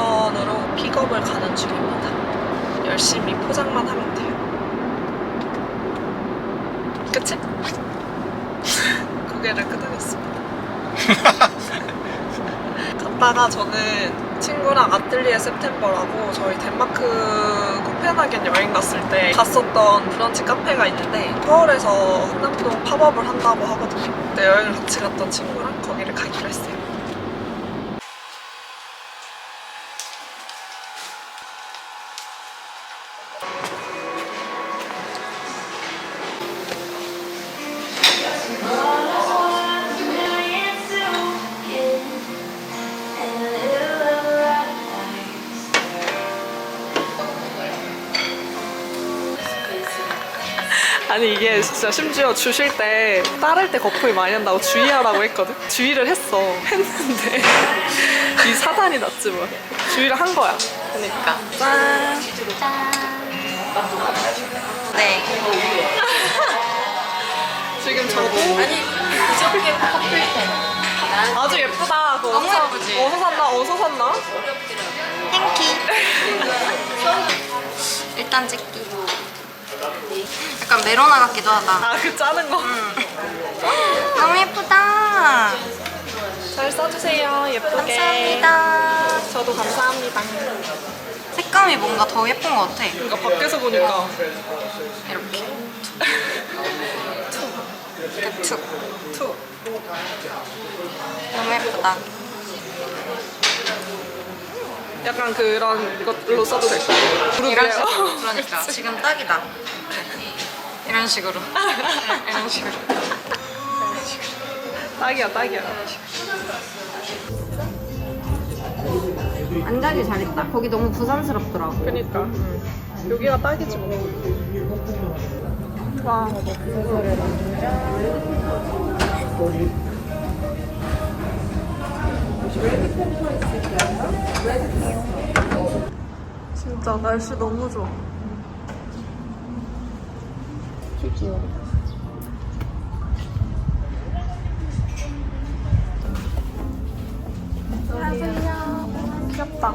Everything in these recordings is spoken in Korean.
인천으로 픽업을 가는 중입니다. 열심히 포장만 하면 돼요. 그치? 고개를 끄덕였습니다. 갔다가 저는 친구랑 아틀리에 september라고 저희 덴마크 코펜하겐 여행 갔을 때 갔었던 브런치 카페가 있는데 서울에서 한남동 팝업을 한다고 하거든요. 그때 여행을 같이 갔던 친구랑 거기를 가기로 했어요. 아니 이게 진짜 심지어 주실 때 따를 때 거품이 많이 난다고 주의하라고 했거든? 주의를 했어 했는데 이 사단이 났지 뭐 주의를 한 거야 그러니까 짠 네. 지금 저도 아니 그저께 커플 때 아주 예쁘다 그거 너무 어디서- 예쁘지? 어디서 샀나? 어디서 샀나? 땡키. 일단 찍기. 약간 메로나 같기도 하다. 아 그 짜는 거 너무 예쁘다. 잘 써주세요 예쁘게 감사합니다. 저도 감사합니다 색감이 뭔가 더 예쁜 것 같아. 그러니까 밖에서 보니까 이렇게. 툭. 투 너무 예쁘다. 약간 그런 이것로 써도 될까? 이런 식으로. 그러니까 지금 딱이다. 이런 식으로. 이런 식으로. 딱이야 딱이야 안 가길 잘했다. 거기 너무 부산스럽더라고. 그니까 여기가 딱이지 뭐 와. 진짜 날씨 너무 좋아. 안녕하세요. 귀엽다.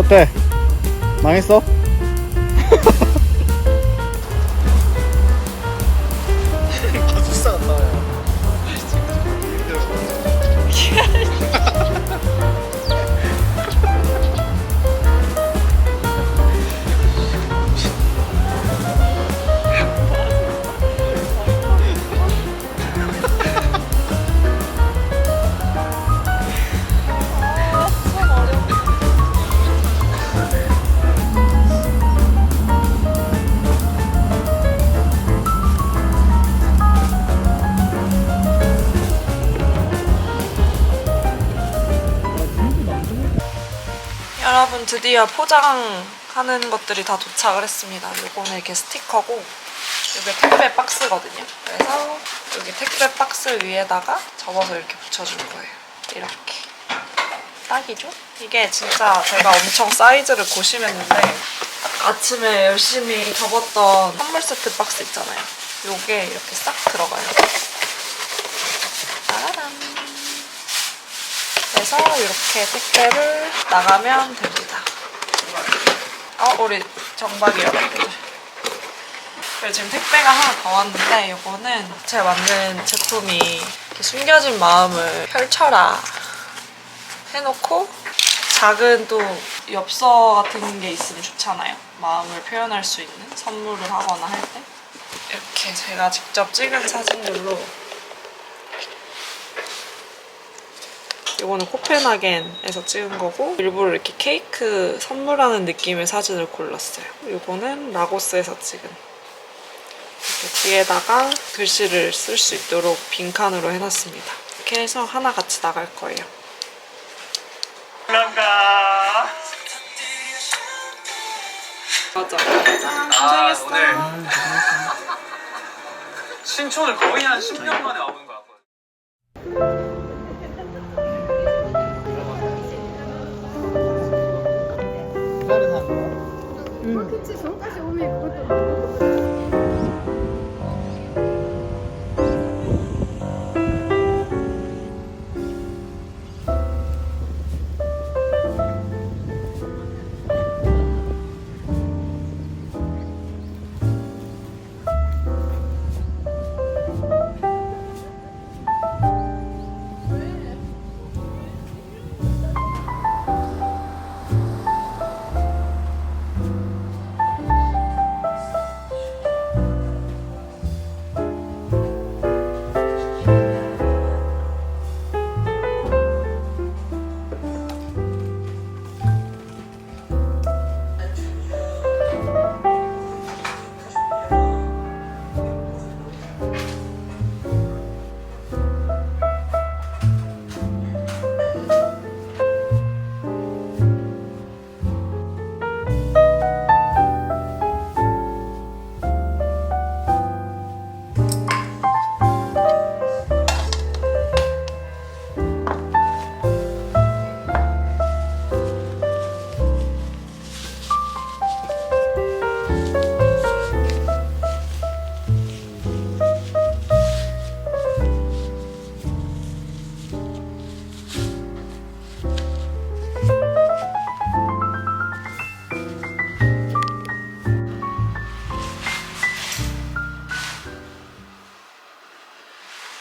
어때? 망했어? 드디어 포장하는 것들이 다 도착을 했습니다. 요거는 이렇게 스티커고 이게 택배 박스거든요. 그래서 여기 택배 박스 위에다가 접어서 이렇게 붙여줄 거예요. 이렇게. 딱이죠? 이게 진짜 제가 엄청 사이즈를 고심했는데 아침에 열심히 접었던 선물 세트 박스 있잖아요. 요게 이렇게 싹 들어가요. 따라란. 그래서 이렇게 택배를 나가면 됩니다. 어, 우리 정박이 여러분들. 그리고 지금 택배가 하나 더 왔는데 이거는 제가 만든 제품이 숨겨진 마음을 펼쳐라 해놓고 작은 또 엽서 같은 게 있으면 좋잖아요. 마음을 표현할 수 있는 선물을 하거나 할 때. 이렇게 제가 직접 찍은 사진들로 이거는 코펜하겐에서 찍은 거고 일부러 이렇게 케이크 선물하는 느낌의 사진을 골랐어요. 이거는 라고스에서 찍은 이렇게 뒤에다가 글씨를 쓸 수 있도록 빈칸으로 해놨습니다. 이렇게 해서 하나 같이 나갈 거예요. 올라가. 맞아. 짠, 아, 고생했어. 오늘. 신촌을 거의 한 10년 만에 와본 것 같거든.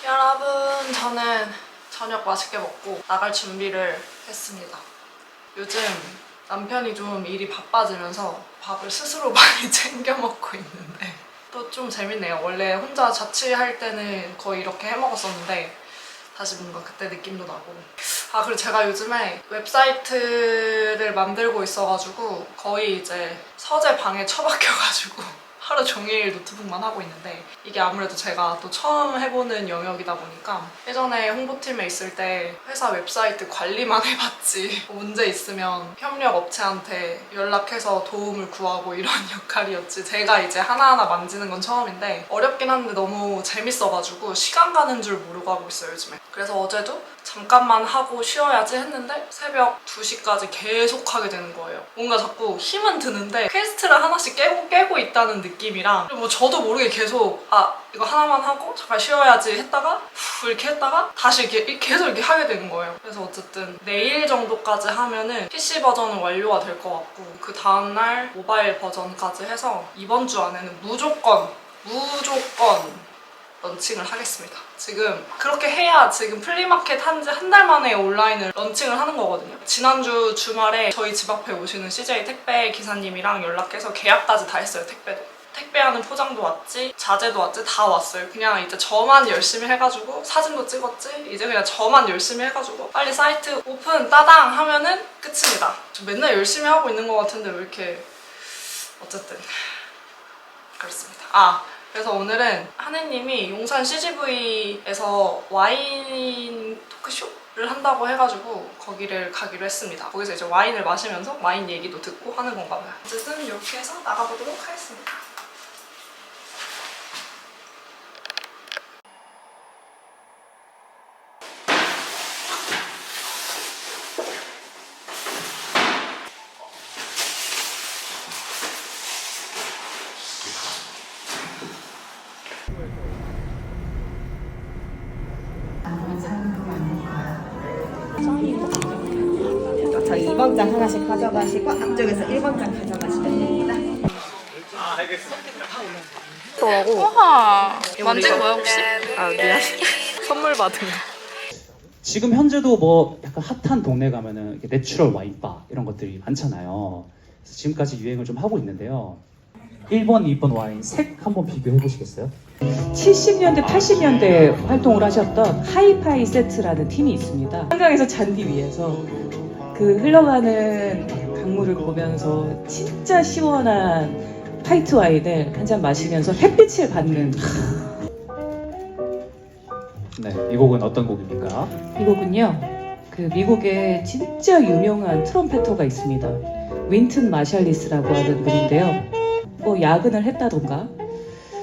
여러분, 저는 저녁 맛있게 먹고 나갈 준비를 했습니다. 요즘 남편이 좀 일이 바빠지면서 밥을 스스로 많이 챙겨 먹고 있는데 또 좀 재밌네요. 원래 혼자 자취할 때는 거의 이렇게 해 먹었었는데 다시 뭔가 그때 느낌도 나고 아 그리고 제가 요즘에 웹사이트를 만들고 있어가지고 거의 이제 서재 방에 처박혀가지고 하루 종일 노트북만 하고 있는데 이게 아무래도 제가 또 처음 해보는 영역이다 보니까 예전에 홍보팀에 있을 때 회사 웹사이트 관리만 해봤지 뭐 문제 있으면 협력 업체한테 연락해서 도움을 구하고 이런 역할이었지 제가 이제 하나하나 만지는 건 처음인데 어렵긴 한데 너무 재밌어가지고 시간 가는 줄 모르고 하고 있어요 요즘에. 그래서 어제도 잠깐만 하고 쉬어야지 했는데 새벽 2시까지 계속 하게 되는 거예요. 뭔가 자꾸 힘은 드는데 퀘스트를 하나씩 깨고 깨고 있다는 느낌 느낌이랑 뭐 저도 모르게 계속 아 이거 하나만 하고 잠깐 쉬어야지 했다가 후 이렇게 했다가 다시 이렇게 계속 이렇게 하게 되는 거예요. 그래서 어쨌든 내일 정도까지 하면은 PC 버전은 완료가 될 것 같고 그 다음날 모바일 버전까지 해서 이번 주 안에는 무조건 무조건 런칭을 하겠습니다. 지금 그렇게 해야 지금 플리마켓 한 지 한 달 만에 온라인을 런칭을 하는 거거든요. 지난주 주말에 저희 집 앞에 오시는 CJ 택배 기사님이랑 연락해서 계약까지 다 했어요, 택배도. 택배하는 포장도 왔지, 자재도 왔지, 다 왔어요. 그냥 이제 저만 열심히 해가지고 사진도 찍었지, 이제 그냥 저만 열심히 해가지고 빨리 사이트 오픈 따당 하면은 끝입니다. 저 맨날 열심히 하고 있는 것 같은데 왜 이렇게 어쨌든 그렇습니다. 아 그래서 오늘은 하느님이 용산 CGV에서 와인 토크쇼를 한다고 해가지고 거기를 가기로 했습니다. 거기서 이제 와인을 마시면서 와인 얘기도 듣고 하는 건가 봐요. 어쨌든 이렇게 해서 나가보도록 하겠습니다. 저희 2번 장 하나씩 가져가시고 앞쪽에서 1번 장 가져가시면 됩니다. 우와 만든 거야 혹시? 아 미안. 선물 받은 거. 지금 현재도 뭐 약간 핫한 동네 가면은 이렇게 내추럴 와인바 이런 것들이 많잖아요. 그래서 지금까지 유행을 좀 하고 있는데요. 1번, 2번 와인 색 한번 비교해 보시겠어요? 70년대, 80년대 활동을 하셨던 하이파이 세트라는 팀이 있습니다. 한강에서 잔디 위에서 그 흘러가는 강물을 보면서 진짜 시원한 화이트 와인을 한 잔 마시면서 햇빛을 받는 네, 이 곡은 어떤 곡입니까? 이 곡은요. 그 미국에 진짜 유명한 트럼페터가 있습니다. 윈튼 마샬리스라고 하는 분인데요. 뭐 야근을 했다던가.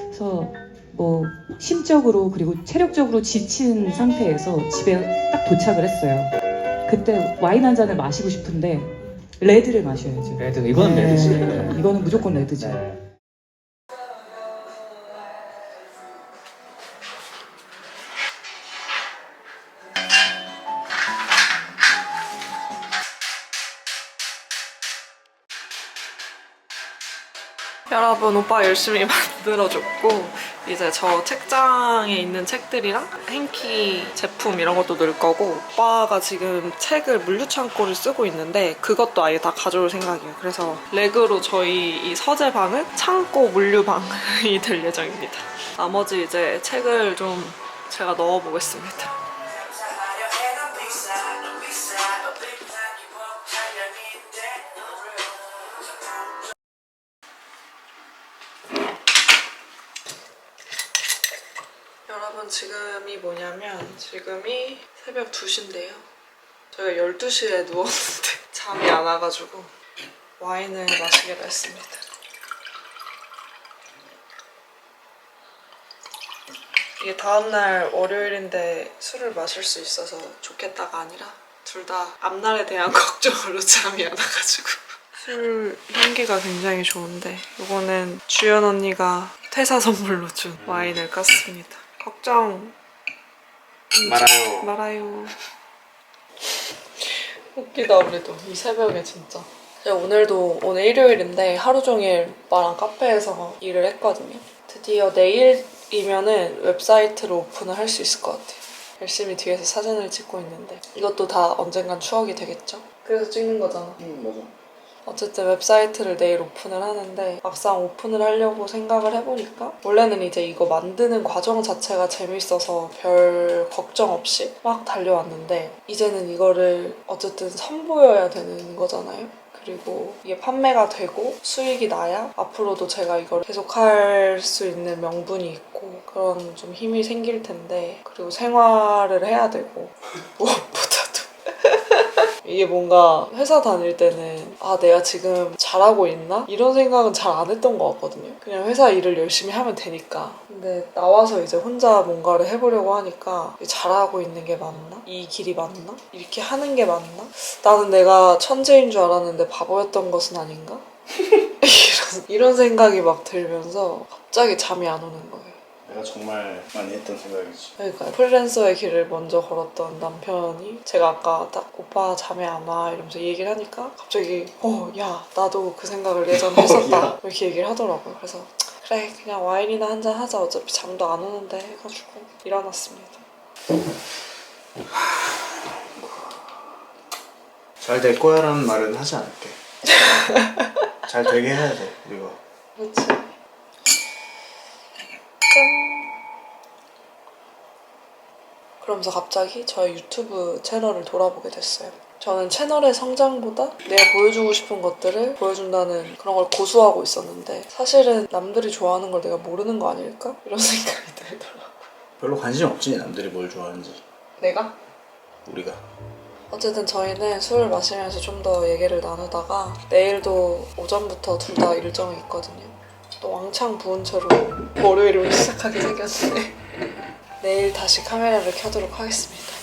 그래서 뭐 심적으로 그리고 체력적으로 지친 상태에서 집에 딱 도착을 했어요. 그때 와인 한 잔을 마시고 싶은데 레드를 마셔야죠. 레드, 이거는 네, 레드지. 네. 이거는 무조건 레드죠. 네. 여러분 오빠 열심히 만들어줬고 이제 저 책장에 있는 책들이랑 행키 제품 이런 것도 넣을 거고 오빠가 지금 책을 물류창고를 쓰고 있는데 그것도 아예 다 가져올 생각이에요. 그래서 렉으로 저희 이 서재방은 창고 물류방이 될 예정입니다. 나머지 이제 책을 좀 제가 넣어보겠습니다 지금이 뭐냐면 지금이 새벽 2시인데요. 저희가 12시에 누웠는데 잠이 안 와가지고 와인을 마시기로 했습니다. 이게 다음날 월요일인데 술을 마실 수 있어서 좋겠다가 아니라 둘 다 앞날에 대한 걱정으로 잠이 안 와가지고 술 향기가 굉장히 좋은데 이거는 주연 언니가 퇴사 선물로 준 와인을 깠습니다. 걱정 말아요. 말아요. 웃기다 우리도 이 새벽에 진짜. 제가 오늘도 오늘 일요일인데 하루 종일 오빠랑 카페에서 일을 했거든요. 드디어 내일이면은 웹사이트를 오픈을 할 수 있을 것 같아요. 열심히 뒤에서 사진을 찍고 있는데 이것도 다 언젠간 추억이 되겠죠? 그래서 찍는 거잖아. 응, 맞아. 어쨌든 웹사이트를 내일 오픈을 하는데 막상 오픈을 하려고 생각을 해보니까 원래는 이제 이거 만드는 과정 자체가 재밌어서 별 걱정 없이 막 달려왔는데 이제는 이거를 어쨌든 선보여야 되는 거잖아요. 그리고 이게 판매가 되고 수익이 나야 앞으로도 제가 이걸 계속 할 수 있는 명분이 있고 그런 좀 힘이 생길 텐데 그리고 생활을 해야 되고 무엇보다도 이게 뭔가 회사 다닐 때는 아 내가 지금 잘하고 있나? 이런 생각은 잘 안 했던 것 같거든요. 그냥 회사 일을 열심히 하면 되니까. 근데 나와서 이제 혼자 뭔가를 해보려고 하니까 잘하고 있는 게 맞나? 이 길이 맞나? 이렇게 하는 게 맞나? 나는 내가 천재인 줄 알았는데 바보였던 것은 아닌가? 이런 이런 생각이 막 들면서 갑자기 잠이 안 오는 거예요. 내가 정말 많이 했던 생각이지. 그러니까 프리랜서의 길을 먼저 걸었던 남편이 제가 아까 딱 오빠 잠이 안와 이러면서 얘기를 하니까 갑자기 어 야 나도 그 생각을 예전에 했었다 야. 이렇게 얘기를 하더라고요. 그래서 그래 그냥 와인이나 한 잔 하자 어차피 잠도 안 오는데 해가지고 일어났습니다. 잘 될 거야라는 말은 하지 않을게. 잘 되게 해야 돼, 우리가. 그렇지. 짠. 그러면서 갑자기 저의 유튜브 채널을 돌아보게 됐어요. 저는 채널의 성장보다 내가 보여주고 싶은 것들을 보여준다는 그런 걸 고수하고 있었는데 사실은 남들이 좋아하는 걸 내가 모르는 거 아닐까? 이런 생각이 들더라고요. 별로 관심 없지, 남들이 뭘 좋아하는지. 내가? 우리가. 어쨌든 저희는 술을 마시면서 좀 더 얘기를 나누다가 내일도 오전부터 둘 다 일정이 있거든요. 또 왕창 부은 채로 월요일을 시작하게 생겼는데 내일 다시 카메라를 켜도록 하겠습니다.